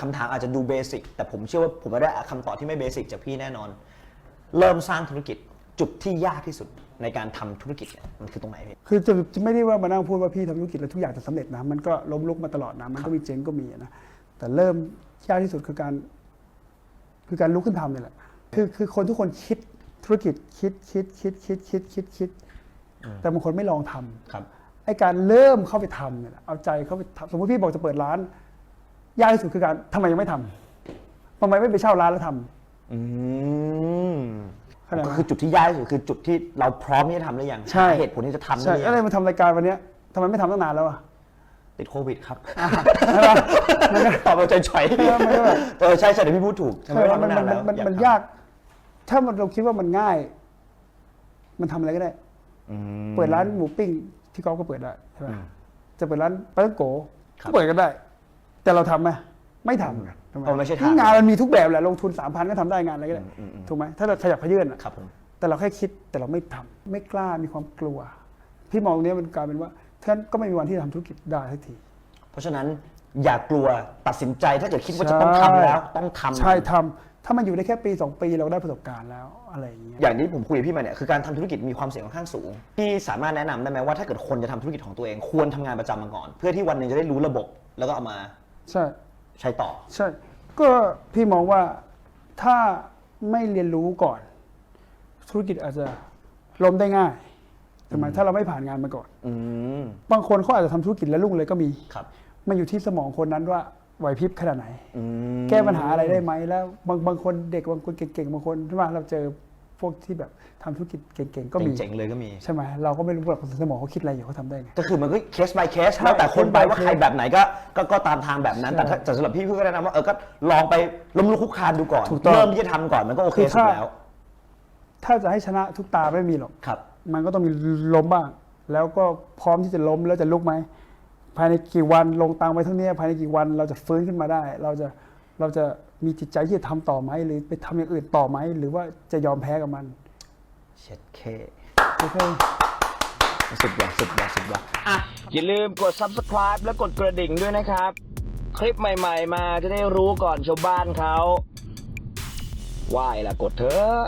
คำถามอาจจะดูเบสิกแต่ผมเชื่อว่าผมจะได้คำตอบที่ไม่เบสิกจากพี่แน่นอน เริ่มสร้างธุรกิจจุดที่ยากที่สุดในการทำธุรกิจเนี่ยมันคือตรงไหนพี่ คือจะจะไม่ได้ว่ามานั่งพูดว่าพี่ทำธุรกิจแล้วทุกอย่างจะสำเร็จนะ มันก็ล้มลุกมาตลอดนะ มันก็มีเจ๊งก็มีนะ แต่เริ่มยากที่สุดคือการ คือการลุกขึ้นทำเนี่ยแหละ คือคือคนทุกคนคิดธุรกิจคิดคิดคิดคิดคิดคิดคิด แต่บางคนไม่ลองทำ ครับ ไอ้การเริ่มเข้าไปทำเนี่ยแหละเอาใจเข้าไปทำสมมติพี่บอกจะเปิดร้าน ยากที่สุดคือการทำไมยังไม่ทำทำไมไม่ไปเช่าร้านแล้วทำอืมเข้าใจไหมก็คือจุดที่ยากที่สุดคือจุดที่เราพร้อมที่จะทำหรือยังใช่ หาเหตุผลที่จะทำหรืใช่ออะไรยังมาทำรายการวันเนี้ยทำไมไม่ทำตั้งนานแล้วอะติดโควิดครับใช่ปะมันก็ตอบเอาใจฉอยเออมันก็แบบ เออใช่ใช่เดี๋ยวพี่พูดถูกใช่ไหมทำมันไทำมันแล้วมันออมันทำยาก ถ้ามันเราคิดว่ามันง่าย มันทำอะไรก็ได้ อืม เปิดร้านหมูปิ้งที่ก๊อฟก็เปิดได้ใช่ไหมอืมจะเปิดร้านปลาท่องโกครับ ก็เปิดกันได้ แต่เราทำไหมไม่ทำกันทำเพราะไม่ใช่ทางนี่งานมันมีทุกแบบแหละลงทุนสามพันก็ทำได้งานอะไรก็ได้อืมอืมอืมถูกไหมถ้าเราขยับขยื่นอะ ครับผม แต่เราแค่คิดแต่เราไม่ทำไม่กล้ามีความกลัว พี่มองตรงนี้มันกลายเป็นว่าท่านก็ไม่มีวันที่จะทำธุรกิจได้ทันทีเพราะฉะนั้นอย่ากลัวตัดสินใจถ้าเกิดคิดว่าจะต้องทำแล้วต้องทำ ใช่ทำถ้ามันอยู่ได้แค่ปีสองปีเราก็ได้ประสบการณ์แล้วอะไรอย่างเงี้ยอย่างที่ผมคุยกับพี่มาเนี่ยคือการทำธุรกิจมีความเสี่ยงค่อนข้างสูง พี่สามารถแนะนำได้ไหมว่าถ้าเกิดคนจะทำธุรกิจของตัวเอง ควรทำงานประจำมาก่อน เพื่อที่วันหนึ่งจะได้รู้ระบบ แล้วก็เอามา ใช่ใช้ต่อ ใช่ ก็พี่มองว่าถ้าไม่เรียนรู้ก่อน ธุรกิจอาจจะล้มได้ง่ายถูกไหมถ้าเราไม่ผ่านงานมาก่อน อืม บางคนเขาอาจจะทำธุรกิจแล้วรุ่งเลยก็มี ครับ มันอยู่ที่สมองคนนั้นว่าไหวพริบขนาดไหน อืม แก้ปัญหาอะไรได้ไหมแล้ว บางบางคนเด็กบางคนเก่งๆบางคนใช่ไหมเราเจอ พวกที่แบบทำธุรกิจเก่งๆก็มีเจ๋งๆเลยก็มี ใช่ไหมเราก็ไม่รู้ว่าสมองเขาคิดอะไรอยู่เขาทำได้ไง ก็คือมันก็เคส by เคสใช่แล้วแต่คนไป case by ว่า case ใครแบบไหนก็ก็ก็ตามทางแบบนั้นใช่แต่ถ้าแต่สำหรับพี่พี่ก็แนะนำว่าเออก็ลองไปล้มลุกคลุกคลานดูก่อนถูกต้องเริ่มที่จะทำก่อนมันก็โอเคคือสุดถ้าแล้วถ้าจะให้ชนะทุกตาไม่มีหรอก ครับ มันก็ต้องมีล้มบ้าง แล้วก็พร้อมที่จะล้มแล้วจะลุกไหม ภายในกี่วันลงตังค์ไปเท่านี้ภายในกี่วันเราจะฟื้นขึ้นมาได้ เราจะ เราจะมีจิตใจที่จะทำต่อไหมหรือไปทำอย่างอื่นต่อไหมหรือว่าจะยอมแพ้กับมันเช็ดเคโอเคสุดว่ะสุดว่ะสุดว่ะอะอย่าลืมกด subscribe และกดกระดิ่งด้วยนะครับ คลิปใหม่ ๆ มาจะได้รู้ก่อนชาวบ้านเขาไหว่ายล่ะกดเถอะ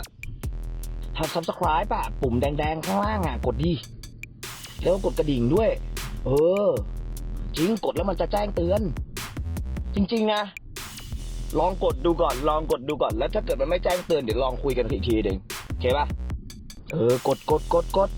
ถ้า subscribe อะปุ่มแดงๆ ข้างล่างอะกดดิ แล้วก็กดกระดิ่งด้วย เออ จริงกดแล้วมันจะแจ้งเตือน จริง ๆ นะ ลองกดดูก่อน ลองกดดูก่อน แล้วถ้าเกิดมันไม่แจ้งเตือนเดี๋ยวลองคุยกันอีกทีหนึ่งโอเคปะเออ กดกดกดกด